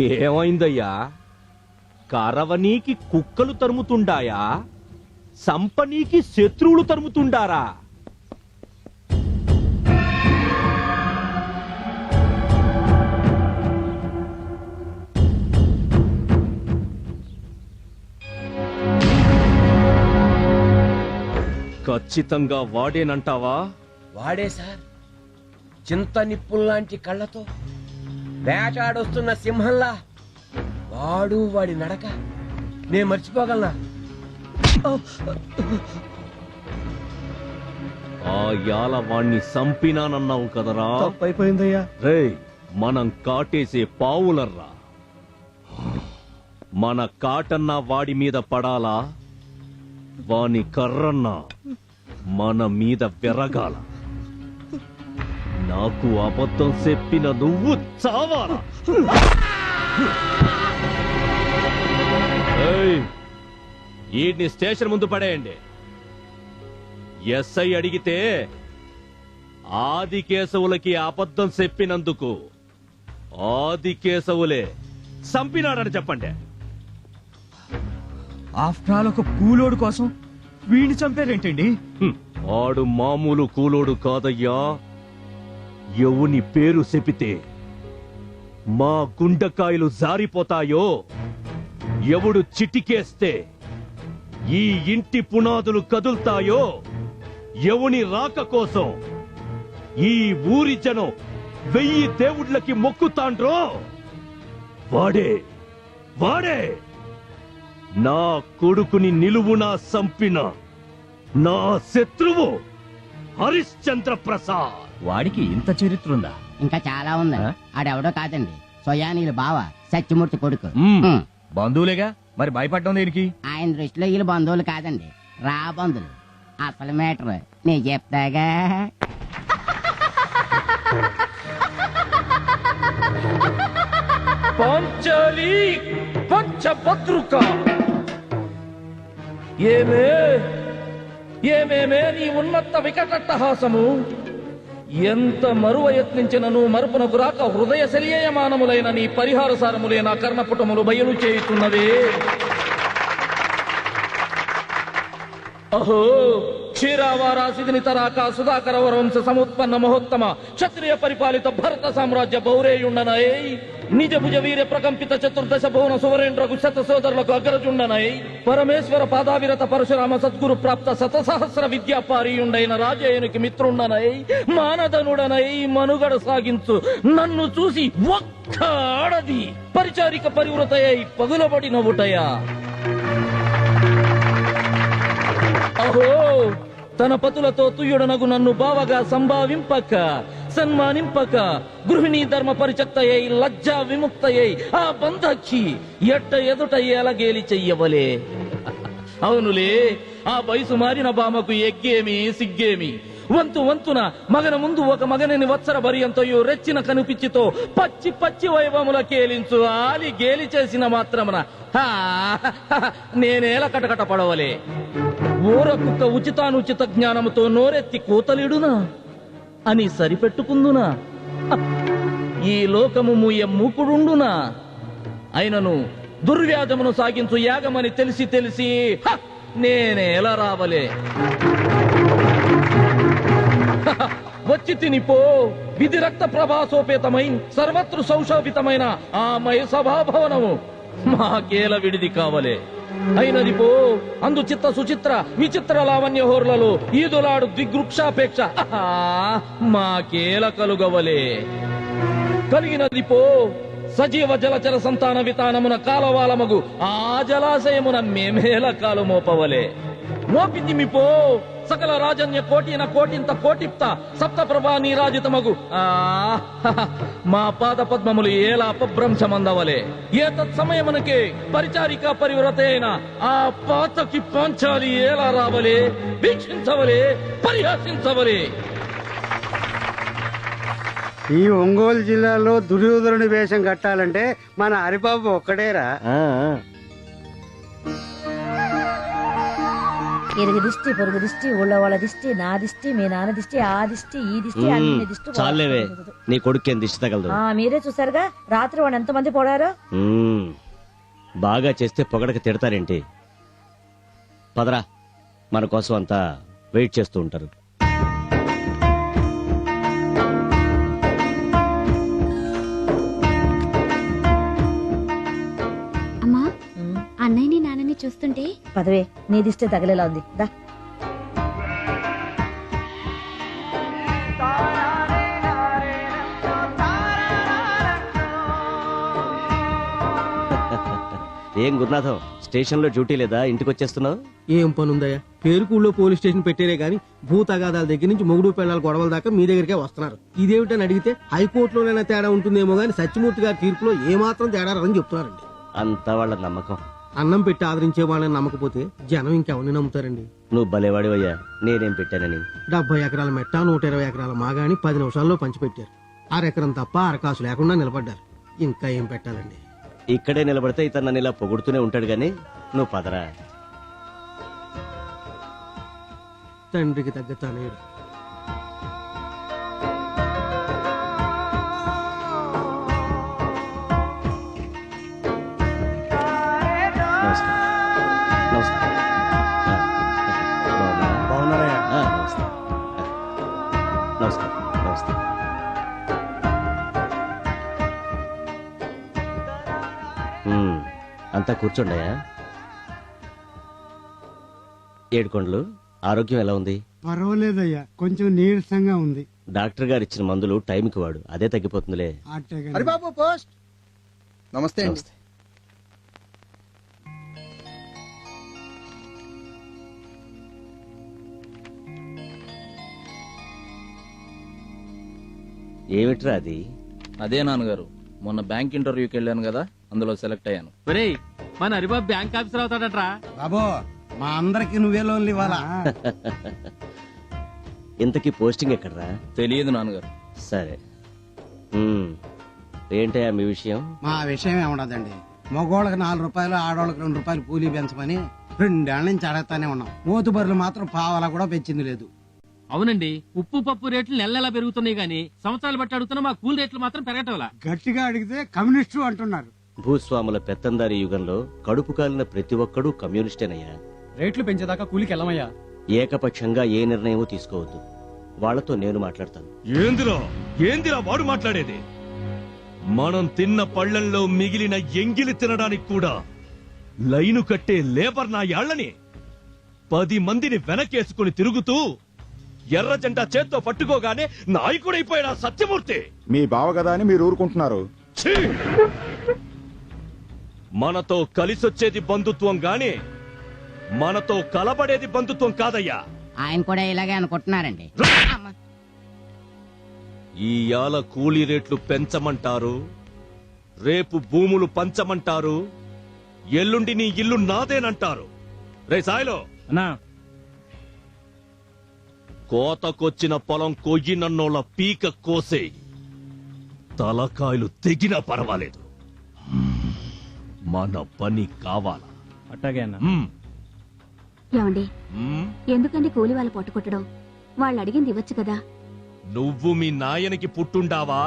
ఏమైందయ్యా? కరవనీకి కుక్కలు తరుముతుండాయా? సంపనీకి శత్రువులు తరుముతుండారా? ఖచ్చితంగా వాడేనంటావా? వాడే సార్. చింత నిప్పుల్లాంటి కళ్ళతో వేటాడొస్తున్న సింహంలా. వాడు వాడి నడక. నేను మర్చిపోగలనా? ఆ యాల వాణ్ణి సంపినానన్నావు కదరా. తప్పైపోయిందయ్యా. రేయ్ మనం కాటేసే పావులర్రా. మన కాటన్న వాడి మీద పడాలా? వాని కర్రన్న మన మీద వెరగాల. నాకు అబద్ధం చెప్పిన నువ్వు చావాలా? ఏయ్, ఈడ్ని స్టేషన్ ముందు పడేయండి. ఎస్ఐ అడిగితే ఆది కేశవులకి అబద్ధం చెప్పినందుకు ఆది కేశవులే చంపినాడని చెప్పండి. ఆఫ్టర్ ఆల్ ఒక కూలోడు కోసం వీడిని చంపారేంటండి? ఆడు మామూలు కూలోడు కాదయ్యా. ఎవని పేరు చెపితే మా గుండకాయలు జారిపోతాయో? ఎవడు చిటికేస్తే ఈ ఇంటి పునాదులు కదులుతాయో? ఎవని రాక కోసం ఈ ఊరి జనం వెయ్యి దేవుళ్ళకి మొక్కుతాండ్రో? వాడే వాడే! నా కొడుకుని నిలువునా సంపిన నా శత్రువు హరిశ్చంద్ర ప్రసాద్ వాడికి ఇంత చరిత్ర ఉందా ఇంకా చాలా ఉంది. ఆ? ఆడెవడో కాదండి. సోయానీలు బావ సత్యమూర్తి కొడుకు. మ్మ్. ఉమ్. బంధువులేగా? మరి భయపడడం దేనికి? ఆయన దృష్టిలో వీళ్ళు బంధువులు కాదండి. రా బంధువులు. అసలు మేటర్ నీ చెప్తాగా? పాంచాలి పంచభద్రుక ఏమే? ఏమేమే నీ ఉన్నత వికటట్టహాసము? ఎంత మరువ యత్నించినను మరుపునకు రాక హృదయ శల్యమానములైన నీ పరిహార సారములే నా కర్ణపుటములు బయలు చేయుతున్నవే. అహో క్షీరావారాసిదిని తరాక సుధాకర వరవంశ సముత్పన్న మహోత్తమ క్షత్రియ పరిపాలిత భరత సామ్రాజ్య బౌరేయుండనై నిజ భుజ వీర ప్రకంపిత చతుర్దశ భువన సువరేంద్రకు శత సోదరులకు అగ్రజుండనై పరమేశ్వర పాదావిరత పరశురామ సద్గురు ప్రాప్త శత సహస్ర విద్యాపారీయుండైన రాజేయునికి మిత్రుండనై మానదనుడనై మనుగడ సాగించు. నన్ను చూసి ఒక్క ఆడది పరిచారిక పగులబడి పగులబడినవుటయా అహో తన పతులతో తుయ్యుడనగు నన్ను బావగా సంభావింపక సన్మానింపక గృహిణీ ధర్మ పరిచక్తయ్యై లజ్జా విముక్తయ్యై ఆ బంధక్షి ఎట్ట ఎదుట ఎలగేలి చెయ్యవలే. అవునులే ఆ వయసు మారిన బామకు ఎగ్గేమి సిగ్గేమి? వంతు వంతున మగన ముందు ఒక మగనని వత్సర భర్యంతో రెచ్చిన కనుపిచ్చితో పచ్చి పచ్చి వైభవముల కేలించు ఆలి గేలి చేసిన మాత్రమున. హా, నేనేల కటకట పడవలే. ఊర కుక్క ఉచితానుచిత జ్ఞానముతో నోరెత్తి కూతలిడునా? అని సరిపెట్టుకుందునా? ఈ లోకము మూయ మూకుడుండునా అయినను దుర్వ్యాజమును సాగించు యాగమని తెలిసి తెలిసి నేనే ఎలా రావలే? వచ్చి తినిపో విధి రక్త ప్రభాసోపేతమై సర్వత్రు సౌశోభితమైన ఆ మయ సభాభవనము మాకేల విడిది కావలే? అయినది పో. అందు చిత్త సుచిత్ర విచిత్ర లావణ్య హోర్లలో ఈదులాడు దిగ్వృక్షాపేక్ష ఆహా! మాకేల కలుగవలే. కలిగినది పో. సజీవ జలచర సంతాన వితానమున కాలవాలమగు ఆ జలాశయమున మేమేల కాలు మోపవలే మోపింది పో. సకల రాజన్య కోటిన కోటింత కోటిప్త సప్త ప్రభా నీరాజితమగు మా పాద పద్మములు ఏలా అపభ్రంశమందవలే. ఏ తత్సమయమునకే పరిచారిక పరివ్రత అయిన ఆ పాతకి పాంచాలి ఏలా రావలే? వీక్షించవలే పరిహసించవలే. ఈ ఒంగోలు జిల్లాలో దుర్యోధనుడి వేషం కట్టాలంటే మన హరిబాబు ఒక్కడేరా. ఇరుగు దిష్టి పొరుగు దిష్టి ఊళ్ళో వాళ్ళ దిష్టి నా దిష్టి మీ నాన్న దిష్టి ఆ దిష్టి ఈ దిష్టి అన్ని దిష్టి చాలేవే. నీ కొడుకేం దిష్టి తగలదు. ఆ మీరే చూసారుగా రాత్రి వాడు ఎంతమంది పోడారో? మ్మ్. బాగా చేస్తే పొగడక తిడతారేంటి? పదరా. మన కోసం అంతా వెయిట్ చేస్తూ ఉంటారు. చూస్తుంటే? పదవే నీ దిష్టి తగిలేలా ఉంది. దా. ఏం గురునాథం స్టేషన్లో డ్యూటీ లేదా? ఇంటికి వచ్చేస్తున్నావు ఏం పని ఉందయ్యా పేరుకూళ్ళో పోలీస్ స్టేషన్ పెట్టారే గాని భూ తగాదాల దగ్గర నుంచి మొగుడు పిల్లల గొడవల దాకా మీ దగ్గరికే వస్తున్నారు. ఇదేమిటని అడిగితే హైకోర్టులోనైనా తేడా ఉంటుందేమో గాని సత్యమూర్తి గారి తీర్పులో ఏమాత్రం తేడా రాదని చెప్తున్నారండి. అంతా వాళ్ళ నమ్మకం. అన్నం పెట్టి ఆదరించే వాళ్ళని నమ్మకపోతే జనం ఇంకెవరిని నమ్ముతారండి? నువ్వు భలేవాడివయ్యా నేనేం పెట్టానని. డెబ్బై ఎకరాల మెట్ట నూట ఇరవై ఎకరాల మాగాని పది నిమిషాల్లో పంచిపెట్టారు. అరెకరం తప్ప అరకాసు లేకుండా నిలబడ్డారు. ఇంకా ఏం పెట్టాలండి? ఇక్కడే నిలబడితే ఇతను నన్ను ఇలా పొగుడుతూనే ఉంటాడు గాని నువ్వు పదరా. తండ్రికి తగ్గ తనేడు అంతా కూర్చోండియా ఏడుకొండలు ఆరోగ్యం ఎలా ఉంది? పర్వాలేదయ్యా కొంచెం నీరసంగా ఉంది. డాక్టర్ గారు ఇచ్చిన మందులు టైంకి వాడు అదే తగ్గిపోతుందిలే. అట్టగా పోస్ట్. నమస్తే అండి. నమస్తే. ఏమిట్రా అది? అదే నాన్నగారు మొన్న బ్యాంక్ ఇంటర్వ్యూకి వెళ్ళాను కదా. అందులో సెలెక్ట్ అయ్యాను. మన హరిబాబు బ్యాంక్ ఆఫీసర్ అవుతాడట్రా? బాబో మా అందరికి నువ్వే లోన్లు ఇవ్వాలా? ఇంతకీ పోస్టింగ్ ఎక్కడరా? తెలియదు నాన్నగారు. సరే. ఏంటయ్యా మీ విషయం? మా విషయం ఏముండదండి. మగోళ్ళకి నాలుగు రూపాయలు ఆడోళ్ళకి రెండు రూపాయలు కూలీ పెంచమని రెండేళ్ళ నుంచి అడగతానే ఉన్నాం. మూతుబరులు మాత్రం పావలా కూడా పెంచింది లేదు. అవునండి ఉప్పు పప్పు రేట్లు నెల నెలా పెరుగుతున్నాయి గానీ సంవత్సరాలు బట్టి అడుగుతున్న మా కూల్ రేట్లు మాత్రం పెరగటంలా గట్టిగా అడిగితే కమ్యూనిస్టు అంటున్నారు. భూస్వాముల పెత్తందారి యుగంలో కడుపు కాలిన ప్రతి ఒక్కడూ కమ్యూనిస్టేనయ్యా. రేట్లు పెంచేదాకా కూలికి వెళ్ళమయ్యా ఏకపక్షంగా ఏ నిర్ణయమూ తీసుకోవద్దు. వాళ్ళతో నేను మాట్లాడతాను. ఏందిరా? ఏందిరా వాడు మాట్లాడేది? మనం తిన్న పళ్ళల్లో మిగిలిన ఎంగిలి తినడానికి కూడా లైను కట్టే లేబర్ నా యాళ్ళని పది మందిని వెనకేసుకుని తిరుగుతూ ఎర్ర జెండా చేత్తో పట్టుకోగానే నాయకుడైపోయాడు ఆ సత్యమూర్తి. మీ బావ కదా అని మీరు ఊరుకుంటున్నారు. ఛీ! మనతో కలిసొచ్చేది బంధుత్వం గాని మనతో కలబడేది బంధుత్వం కాదయ్యా. ఆయన కూడా ఇలాగే అనుకుంటున్నారండి. అమ్మ. ఈ యాల కూలీ రేట్లు పెంచమంటారు రేపు భూములు పంచమంటారు ఎల్లుండి నీ ఇల్లు నాదేనంటారు. రే సాయిలో! అన్నా. కోతకొచ్చిన పొలం కొయ్యినన్నోళ్ళ పీక కోసే తలకాయలు తెగినా పర్వాలేదు. మన పని కావాలా? అట్టాగే అన్న. మ్మ్. ఏమండి? మ్మ్. ఎందుకండి కూలి వాళ్ళు పొట్టుకొట్టడం వాళ్ళు అడిగింది ఇవ్వచ్చు కదా. నువ్వు మీ నాయనకి పుట్టుండావా?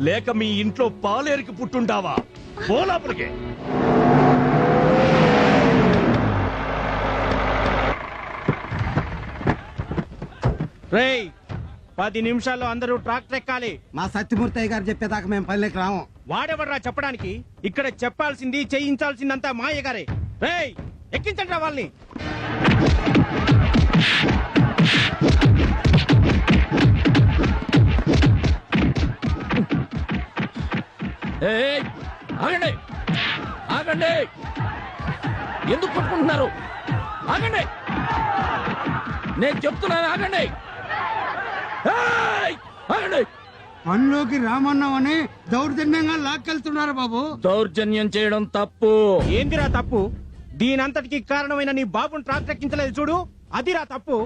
లేక మీ ఇంట్లో పాలేరికి పుట్టుండావా? పోలాపలికే రేయ్ పది నిమిషాల్లో అందరూ ట్రాక్టర్ ఎక్కాలి. మా సత్యమూర్తి గారు చెప్పేదాకా మేము పల్లెకి రాము. వాడెవడ్రా చెప్పడానికి? ఇక్కడ చెప్పాల్సింది చేయించాల్సిందంతా మాయగారే రే రేయ్ ఎక్కించండి వాళ్ళని. ఏయ్, ఆగండి. ఆగండి. ఎందుకు పట్టుకుంటున్నారు? ఆగండి. నేను చెప్తున్నాను ఆగండి. ఆగండి. పనిలోకి రామన్నామని దౌర్జన్యంగా లాక్కెళ్తున్నారు బాబు. దౌర్జన్యం చేయడం తప్పు. ఏందిరా తప్పు? దీనంతటికి కారణమైన నీ బాబుని ఎక్కించలేదు చూడు. అదిరా తప్పు!